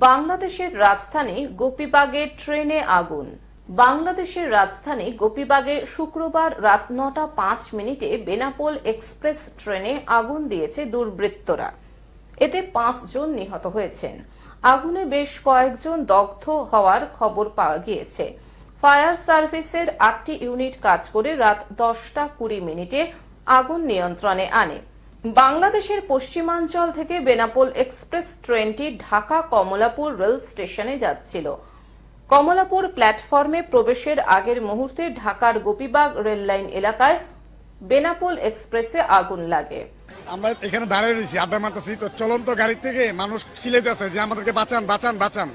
বাংলাদেশের রাজধানী গোপীবাগে ট্রেনে আগুন। বাংলাদেশের রাজধানী গোপীবাগে শুক্রবার রাত নটা পাঁচ মিনিটে বেনাপোল এক্সপ্রেস ট্রেনে আগুন দিয়েছে দুর্বৃত্তরা। এতে পাঁচজন নিহত হয়েছেন। আগুনে বেশ কয়েকজন দগ্ধ হওয়ার খবর পাওয়া গিয়েছে। ফায়ার সার্ভিসের আটটি ইউনিট কাজ করে রাত দশটা কুড়ি মিনিটে আগুন নিয়ন্ত্রণে আনে। বাংলাদেশের পশ্চিমাঞ্চল থেকে বেনাপোল এক্সপ্রেস ট্রেনটি ঢাকা কমলাপুর রেল স্টেশনে যাচ্ছিল। কমলাপুর প্ল্যাটফর্মে প্রবেশের আগের মুহূর্তে ঢাকার গোপীবাগ রেললাইন এলাকায় বেনাপোল এক্সপ্রেসে আগুন লাগে। আমরা এখানে দাঁড়িয়ে রয়েছি। আড্ডা মারতেছি তো চলন্ত গাড়ি থেকে মানুষ সিলেতেছে যে আমাদেরকে বাঁচান বাঁচান বাঁচান।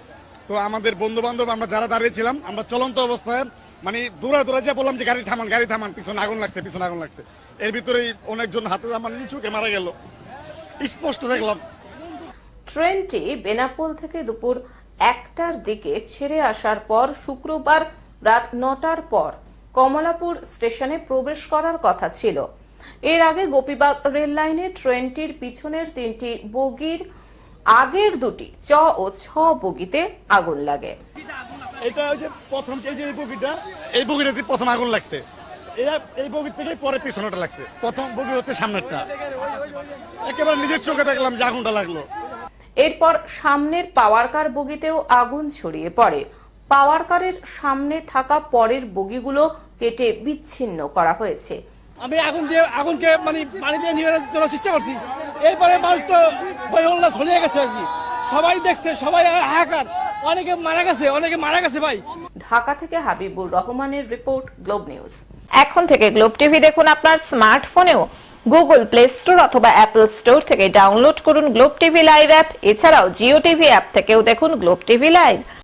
তো আমাদের বন্ধু বান্ধব আমরা যারা দাঁড়িয়েছিলাম আমরা চলন্ত অবস্থায় মানে দূরে দূরে যে বললাম যে গাড়ি থামান গাড়ি থামান, পিছনে আগুন লাগছে, পিছনে আগুন লাগছে। এর ভিতরেই অনেকজন হাতে আমার নিচুকে মারা গেল। স্পষ্ট দেখলাম। ট্রেনটি বেনাপোল থেকে দুপুর একটার দিকে ছেড়ে আসার পর শুক্রবার রাত নটার পর কমলাপুর স্টেশনে প্রবেশ করার কথা ছিল। এর আগে গোপীবাগ রেল লাইনে ট্রেনটির পিছনের তিনটি বগির আগের দুটি চ ও ছ বগিতে আগুন লাগে। এটা ওই যে প্রথম এই যে এই বগিটা এই বগিটাতে প্রথম আগুন লাগছে। এরা এই বগির থেকে পরে পিছনেটা লাগছে। প্রথম বগি হচ্ছে সামনেরটা। একেবারে নিজের চোখে দেখলাম যে আগুনটা লাগল। এরপর সামনের পাওয়ার কার বগিতেও আগুন ছড়িয়ে পড়ে। পাওয়ার কারের সামনে থাকা পরের বগিগুলো কেটে বিচ্ছিন্ন করা হয়েছে। আমি আগুন দিয়ে আগুনকে মানে পানি দিয়ে নিয়ে যাওয়ার চেষ্টা করছি। এরপরে মানুষ তো বইহল্লা ছড়িয়ে গেছে আর কি। সবাই দেখছে সবাই হাহাকার। অনেকে মারা গেছে, অনেকে মারা গেছে ভাই। ঢাকা থেকে হাবিবুর রহমানের রিপোর্ট, গ্লোব নিউজ। এখন থেকে গ্লোব টিভি দেখুন আপনার স্মার্টফোনেও। গুগল প্লে স্টোর অথবা অ্যাপল স্টোর থেকে ডাউনলোড করুন গ্লোব টিভি লাইভ অ্যাপ। এছাড়াও জিও টিভি অ্যাপ থেকেও দেখুন গ্লোব টিভি লাইভ।